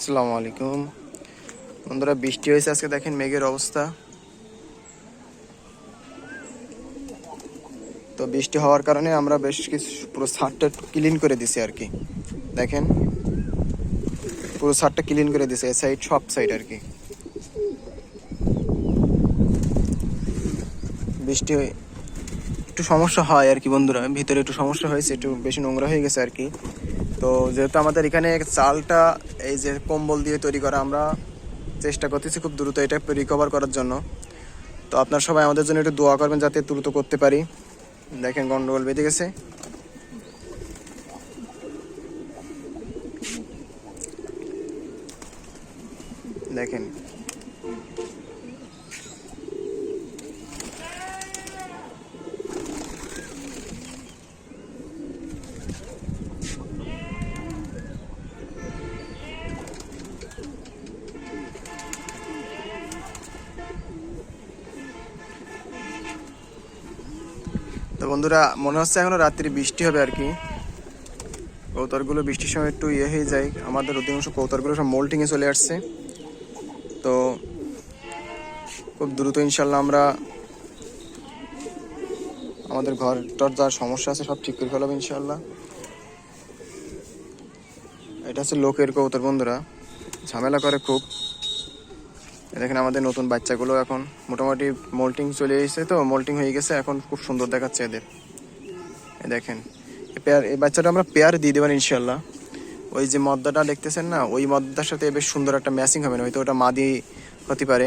আসসালামু আলাইকুম। বন্ধুরা, বৃষ্টি হয়েছে আজকে, দেখেন মেঘের অবস্থা। তো বৃষ্টি হওয়ার কারণে আমরা বেশ কিছু, পুরো ছাদটা ক্লিন করে দিছি আর কি। দেখেন, পুরো ছাদটা ক্লিন করে দিছে এই সাইড সব সাইড আর কি। বৃষ্টি একটু সমস্যা হয় আর কি বন্ধুরা। ভিতরে একটু সমস্যা হয়েছে, একটু বেশি নোংরা হয়ে গেছে আর কি। তো যেহেতু আমাদের এখানে চালটা এই যে কম্বল দিয়ে তৈরি করা, আমরা চেষ্টা করতেছি খুব দ্রুত এটা রিকভার করার জন্য। তো আপনার সবাই আমাদের জন্য একটু দোয়া করবেন যাতে দ্রুত করতে পারি। দেখেন গন্ডগোল বেঁধে গেছে। দেখেন। বন্ধুরা, মনে হচ্ছে এখনও রাত্রি বৃষ্টি হবে আর কি। কৌতরগুলো বৃষ্টির সময় একটু ইয়ে হয়ে যায়। আমাদের অধিকাংশ কৌতরগুলো সব মোল্টিংয়ে চলে আসছে। তো খুব দ্রুত ইনশাল্লাহ আমরা আমাদের ঘরটার যা সমস্যা আছে সব ঠিক করে ফেলাবো ইনশাল্লাহ এটা হচ্ছে লোকের কৌতর বন্ধুরা। ঝামেলা করে খুব। দেখেন আমাদের নতুন বাচ্চাগুলো এখন মোটামুটি মোল্টিং চলে এসেছে তো মোল্টিং হয়ে গেছে, এখন খুব সুন্দর দেখাচ্ছে এদের। দেখেন পেয়ার, এই বাচ্চাটা আমরা পেয়ার দিয়ে দেবেন ইনশাল্লাহ ওই যে মদ্দাটা দেখতেছেন না, ওই মদ্দার সাথে বেশ সুন্দর একটা ম্যাচিং হবে না, হয়তো ওটা মাদি হতে পারে।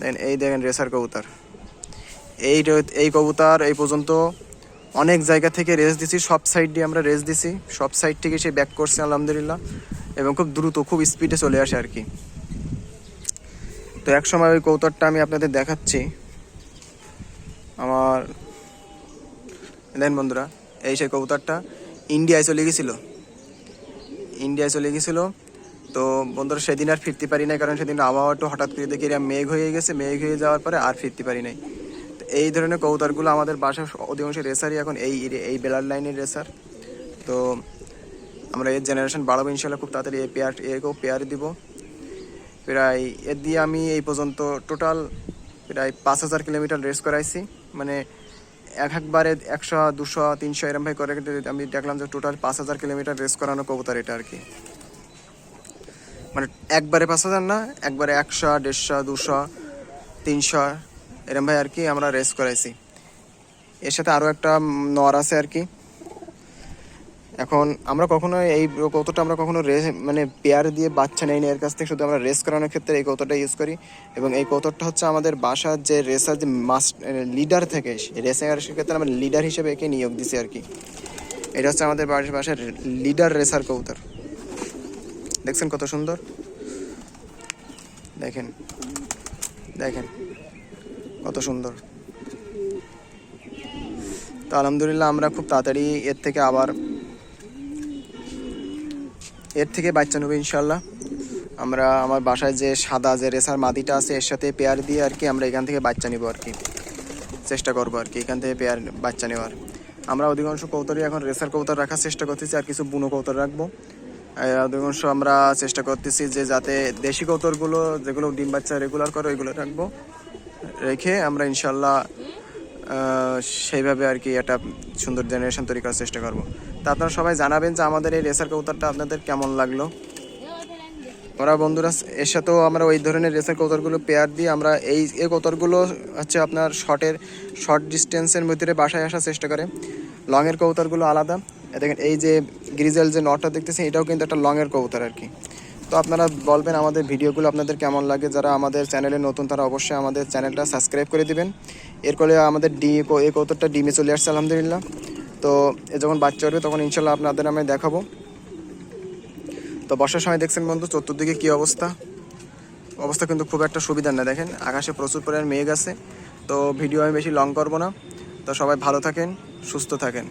দেন এই দেখেন রেসার কবুতর। এই এই কবুতর এই পর্যন্ত অনেক জায়গা থেকে রেস দিছি, সব সাইড দিয়ে আমরা রেস দিছি, সব সাইড থেকে সে ব্যাক করছে, আলহামদুলিল্লাহ। এবং খুব দ্রুত, খুব স্পিডে চলে আসে আর কি। তো এক সময় ওই কৌতরটা আমি আপনাদের দেখাচ্ছি। আমার দেন বন্ধুরা, এই সেই কবুতরটা ইন্ডিয়ায় চলে গেছিল। ইন্ডিয়ায় চলে গেছিল। তো বন্ধুরা, সেদিন আর ফিরতে পারি নাই, কারণ সেদিন আবহাওয়াটা হঠাৎ করে দেখি এরা মেঘ হয়ে গেছে। মেঘ হয়ে যাওয়ার পরে আর ফিরতে পারি নাই। তো এই ধরনের কবুতরগুলো আমাদের বাসার অধিকাংশ রেসারই এখন এই এই বেলার লাইনের রেসার। তো আমরা এর জেনারেশন বাড়াবো ইনশাল্লাহ খুব তাড়াতাড়ি এই পেয়ার একেও পেয়ার দিব। প্রায় এর দিয়ে আমি এই পর্যন্ত টোটাল প্রায় পাঁচ হাজার কিলোমিটার রেস করাইছি। মানে এক একবারে একশো, দুশো, তিনশো এরম ভাই করে আমি দেখলাম যে টোটাল পাঁচ হাজার কিলোমিটার রেস করানো কবুতর এটা আর কি মানে একবারে পাঁচ হাজার না, একবারে একশো, দেড়শো, দুশো, তিনশো এরম ভাই আর কি আমরা রেস করাইছি। এর সাথে আরও একটা নর আছে আর কি এখন আমরা কখনো এই কৌতটা আমরা কখনো রেস মানে পেয়ার দিয়ে বাচ্চা নেই না এর কাছ থেকে শুধু আমরা রেস করানোর ক্ষেত্রে এই কৌতটা ইউজ করি। এবং এই কৌতরটা হচ্ছে আমাদের বাসার যে রেসার যে মাস্ট লিডার থেকে রেসার ক্ষেত্রে আমরা লিডার হিসেবে একে নিয়োগ দিছি আর কি। এটা হচ্ছে আমাদের বাড়ির বাসার লিডার রেসার কৌতর দেখছেন কত সুন্দর? দেখেন দেখেন কত সুন্দর। তো আলহামদুলিল্লাহ আমরা খুব তাড়াতাড়ি এর থেকে আবার এর থেকে বাচ্চা নেব ইনশাল্লাহ। আমরা আমার বাসায় যে সাদা যে রেসার মাদিটা আছে, এর সাথে পেয়ার দিয়ে আর কি আমরা এখান থেকে বাচ্চা নিব আর কি। চেষ্টা করব আর কি, এখান থেকে পেয়ার বাচ্চা নেওয়ার। আমরা অধিকাংশ কৌতরই এখন রেসার কৌতর রাখার চেষ্টা করতেছি, আর কিছু বুনো কৌতর রাখব। অধিকাংশ আমরা চেষ্টা করতেছি যে যাতে দেশি কৌতরগুলো যেগুলো ডিম বাচ্চা রেগুলার করে, ওইগুলো রাখব। রেখে আমরা ইনশাল্লাহ সেইভাবে আর কি একটা সুন্দর জেনারেশন তৈরি করার চেষ্টা করব। তা আপনারা সবাই জানাবেন যে আমাদের এই রেসার কৌতারটা আপনাদের কেমন লাগল। আমরা বন্ধুরা, এর সাথেও আমরা ওই ধরনের রেসার কৌতারগুলো পেয়ার দিই আমরা এই এই কৌতারগুলো হচ্ছে আপনার শর্টের শর্ট ডিস্টেন্সের ভিতরে বাসায় আসার চেষ্টা করে। লংয়ের কৌতারগুলো আলাদা। দেখেন, এই যে গ্রিজেল যে নটটা দেখতেছেন, এটাও কিন্তু একটা লংয়ের কৌতার আর কি। তো আপনারা বলবেন আমাদের ভিডিওগুলো আপনাদের কেমন লাগে। যারা আমাদের চ্যানেলে নতুন, তারা অবশ্যই আমাদের চ্যানেলটা সাবস্ক্রাইব করে দিবেন। এর ফলে আমাদের ডি এই কৌতরটা ডিমে চলে আসছে, আলহামদুলিল্লাহ। তো এ যখন বাচ্চা উঠবে, তখন ইনশাল্লাহ আপনাদের আমি দেখাবো। তো বর্ষার সময় দেখছেন বন্ধু, চতুর্দিকে কী অবস্থা? অবস্থা কিন্তু খুব একটা সুবিধা না। দেখেন, আকাশে প্রচুর পরিমাণ মেঘ আছে, তো ভিডিও আমি বেশি লং করব না। তো সবাই ভালো থাকেন, সুস্থ থাকেন।